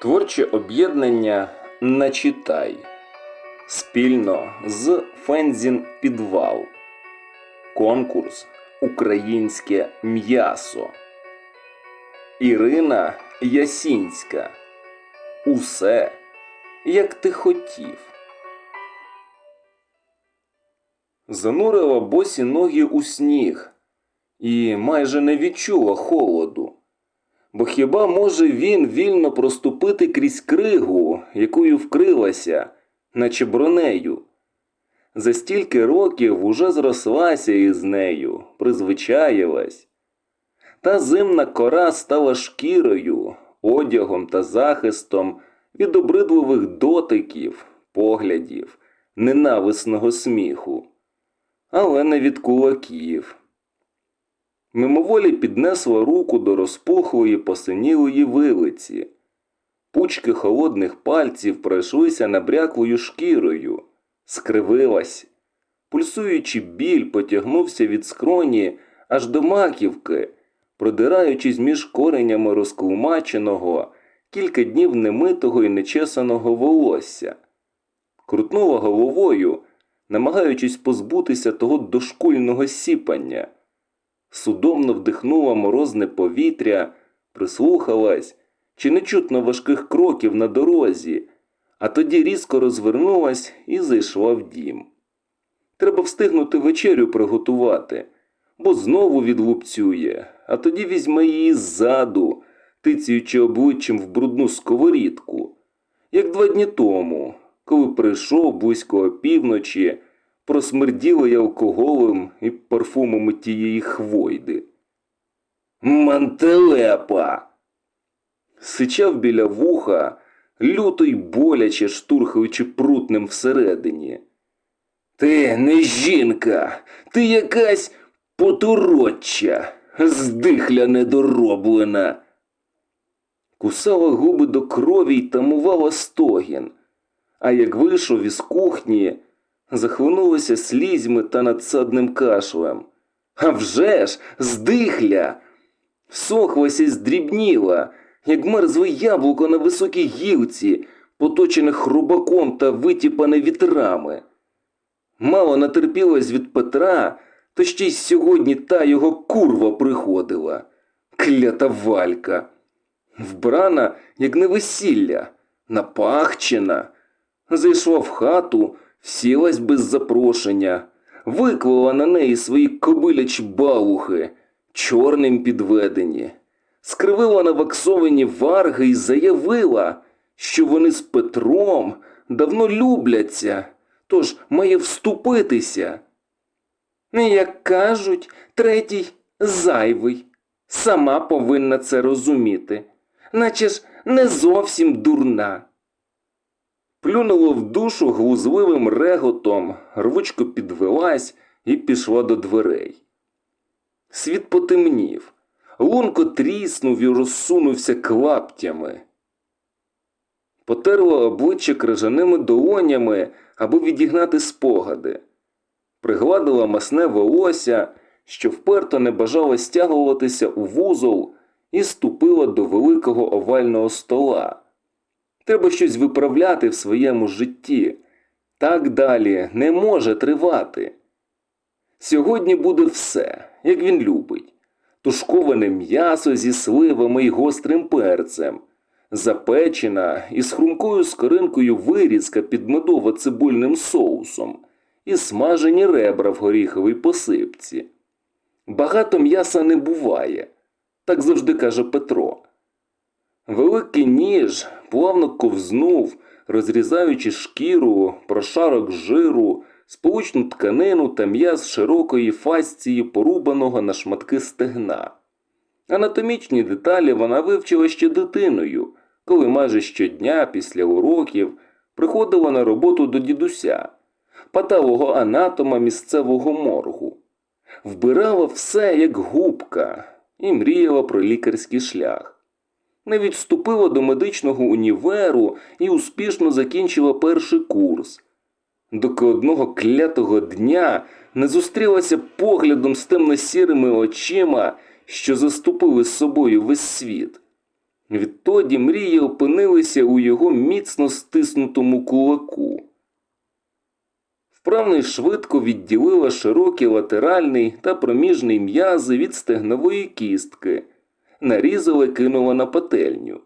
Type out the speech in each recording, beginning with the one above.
Творче об'єднання Начитай спільно з Фензін Підвал. Конкурс Українське м'ясо. Ірина Ясінська. Усе, як ти хотів. Занурила босі ноги у сніг і майже не відчула холоду. Бо хіба може він вільно проступити крізь кригу, якою вкрилася, наче бронею? За стільки років уже зрослася із нею, призвичаїлась. Та зимна кора стала шкірою, одягом та захистом від обридливих дотиків, поглядів, ненависного сміху, але не від кулаків. Мимоволі піднесла руку до розпухлої посинілої вилиці. Пучки холодних пальців пройшлися набряклою шкірою, скривилась. Пульсуючи біль, потягнувся від скроні аж до маківки, продираючись між коренями розклумаченого, кілька днів немитого і нечесаного волосся. Крутнула головою, намагаючись позбутися того дошкульного сіпання судомно вдихнула морозне повітря, прислухалась, чи не чутно важких кроків на дорозі, а тоді різко розвернулась і зайшла в дім. Треба встигнути вечерю приготувати, бо знову відлупцює, а тоді візьме її ззаду, тицюючи обличчям в брудну сковорідку, як два дні тому, коли прийшов близько опівночі, просмерділо й алкоголем і парфумами тієї хвойди. Мантелепа. Сичав біля вуха, люто й боляче штурхаючи прутним всередині. Ти не жінка, ти якась потороччя, здихля недороблена. Кусала губи до крові й тамувала стогін, а як вийшов із кухні, захлинулася слізьми та надсадним кашлем. А вже ж, здихля! Всохлася й здрібніла, як мерзле яблуко на високій гілці, поточене хрубаком та витіпане вітрами. Мало натерпілась від Петра, то ще й сьогодні та його курва приходила. Клята валька. Вбрана, як на весілля, напахчена. Зайшла в хату, сілась без запрошення, виклала на неї свої кобилячі балухи, чорним підведені, скривила на ваксовані варги і заявила, що вони з Петром давно любляться, тож має вступитися. Як кажуть, третій зайвий. Сама повинна це розуміти, наче ж не зовсім дурна. Плюнуло в душу глузливим реготом, рвучко підвелась і пішла до дверей. Світ потемнів, лунко тріснув і розсунувся клаптями. Потерла обличчя крижаними долонями, аби відігнати спогади. Пригладила масне волосся, що вперто не бажало стягуватися у вузол, і ступила до великого овального стола. Треба щось виправляти в своєму житті. Так далі не може тривати. Сьогодні буде все, як він любить. Тушковане м'ясо зі сливами й гострим перцем, запечена із хрумкою скоринкою вирізка під медово-цибульним соусом і смажені ребра в горіховій посипці. Багато м'яса не буває, так завжди каже Петро. Великий ніж плавно ковзнув, розрізаючи шкіру, прошарок жиру, сполучну тканину та м'яз широкої фасції порубаного на шматки стегна. Анатомічні деталі вона вивчила ще дитиною, коли майже щодня після уроків приходила на роботу до дідуся, паталого анатома місцевого моргу. Вбирала все як губка і мріяла про лікарський шлях навіть вступила до медичного універу і успішно закінчила перший курс. Доки одного клятого дня не зустрілася поглядом з темно-сірими очима, що заступили з собою весь світ. Відтоді мрії опинилися у його міцно стиснутому кулаку. Вправно й швидко відділила широкий латеральний та проміжний м'язи від стегнової кістки, нарізала і кинула на пательню.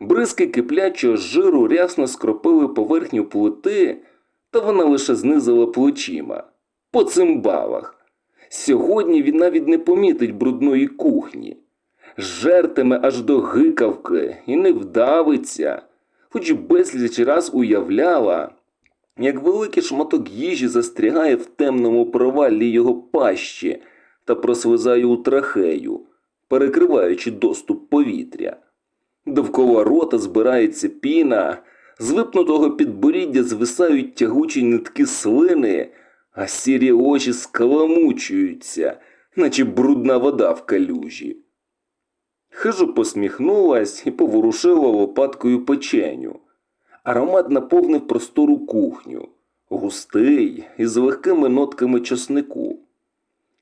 Бризки киплячого жиру рясно скропили поверхню плити, та вона лише знизила плечима. По цимбалах. Сьогодні він навіть не помітить брудної кухні. Жертиме аж до гикавки і не вдавиться, хоч безліч раз уявляла, як великий шматок їжі застрягає в темному проваллі його пащі та прослизає у трахею, перекриваючи доступ повітря. Довкола рота збирається піна, з випнутого підборіддя звисають тягучі нитки слини, а сірі очі скаламучуються, наче брудна вода в калюжі. Хижо посміхнулась і поворушила лопаткою печеню. Аромат наповнив простору кухню, густий і з легкими нотками часнику.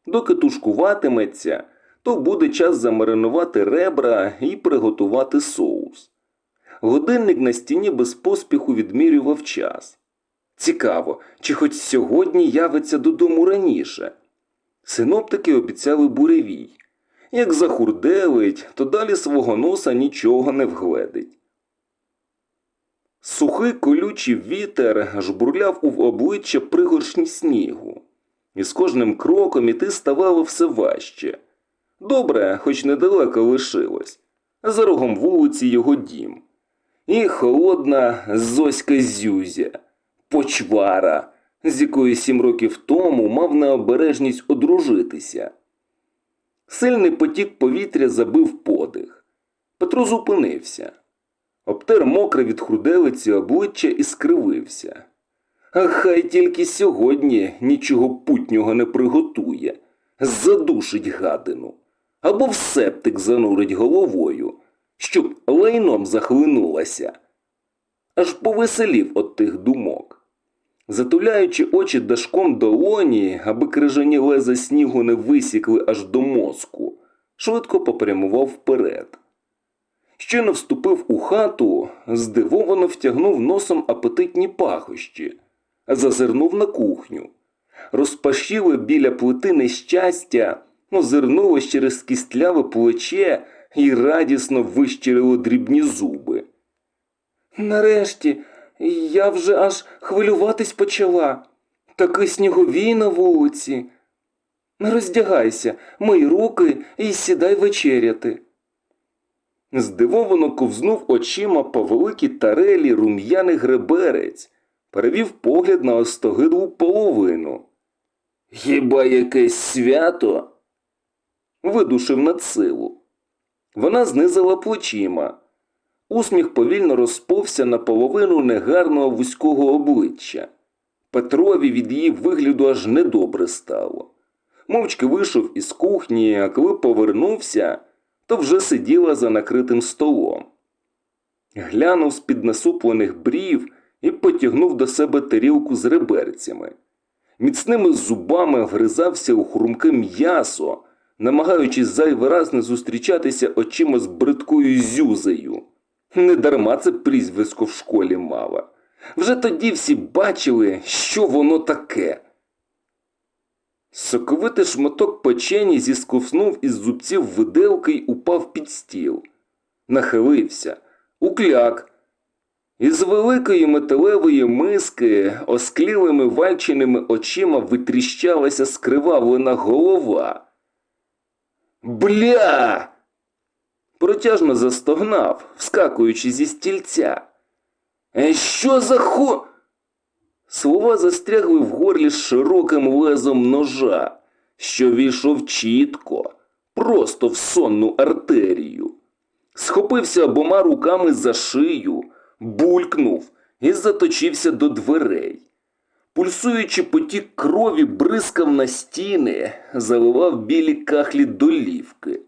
Доки тушкуватиметься, то буде час замаринувати ребра і приготувати соус. Годинник на стіні без поспіху відмірював час. Цікаво, чи хоч сьогодні явиться додому раніше. Синоптики обіцяли буревій. Як захурделить, то далі свого носа нічого не вгледить. Сухий колючий вітер жбурляв у обличчя пригоршні снігу, і з кожним кроком іти ставало все важче. Добре, хоч недалеко лишилось, за рогом вулиці його дім. І холодна Зоська Зюзя, почвара, з якою сім років тому мав необережність одружитися. Сильний потік повітря забив подих. Петро зупинився. Обтер мокре від хруделиці обличчя і скривився. А хай тільки сьогодні нічого путнього не приготує, задушить гадину або в септик занурить головою, щоб лайном захлинулася. Аж повеселів от тих думок. Затуляючи очі дашком долоні, аби крижані леза снігу не висікли аж до мозку, швидко попрямував вперед. Щойно вступив у хату, здивовано втягнув носом апетитні пахощі, зазирнув на кухню. Розпашіли біля плити нещастя, озирнулось через кістляве плече і радісно вищирило дрібні зуби. Нарешті, я вже аж хвилюватись почала. Такий сніговій на вулиці. Роздягайся, мий руки і сідай вечеряти. Здивовано ковзнув очима по великій тарелі рум'яний греберець, перевів погляд на остогидлу половину. Хіба якесь свято? Видушив над силу. Вона знизила плечима. Усміх повільно розповся на половину негарного вузького обличчя. Петрові від її вигляду аж недобре стало. Мовчки вийшов із кухні, а коли повернувся, то вже сиділа за накритим столом. Глянув з під насуплених брів і потягнув до себе тарілку з реберцями. Міцними зубами вгризався у хрумке м'ясо, намагаючись зайвий раз не зустрічатися очима з бридкою зюзею. Недарма це прізвисько в школі мала. Вже тоді всі бачили, що воно таке. Соковитий шматок печені зісковснув із зубців виделки й упав під стіл. Нахилився, укляк. Із великої металевої миски осклілими вальченими очима витріщалася скривавлена голова. Бля! Протяжно застогнав, вскакуючи зі стільця. «Е, Що за хо. Слова застрягли в горлі з широким лезом ножа, що війшов чітко, просто в сонну артерію. Схопився обома руками за шию, булькнув і заточився до дверей. Пульсуючи потік крові, бризкав на стіни, заливав білі кахлі долівки.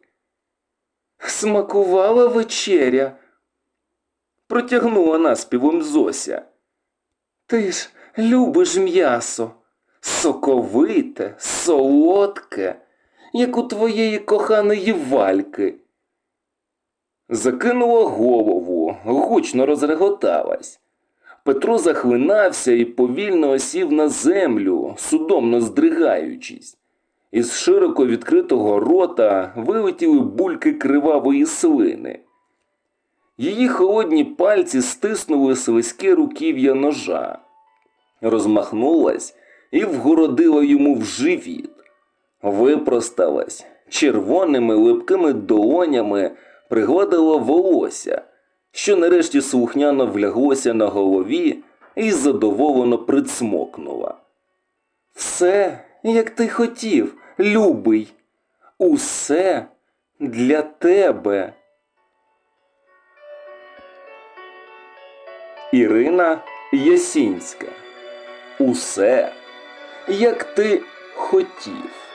Смакувала вечеря, протягнула наспівом Зося. Ти ж любиш м'ясо, соковите, солодке, як у твоєї коханої вальки. Закинула голову, гучно розреготалась. Петро захлинався і повільно осів на землю, судомно здригаючись. Із широко відкритого рота вилетіли бульки кривавої слини. Її холодні пальці стиснули слизьке руків'я ножа. Розмахнулась і вгородила йому в живіт. Випросталась, червоними липкими долонями пригладила волосся, що нарешті слухняно вляглося на голові і задоволено прицмокнула. Все, як ти хотів, любий, усе для тебе. Ірина Ясінська. Усе, як ти хотів.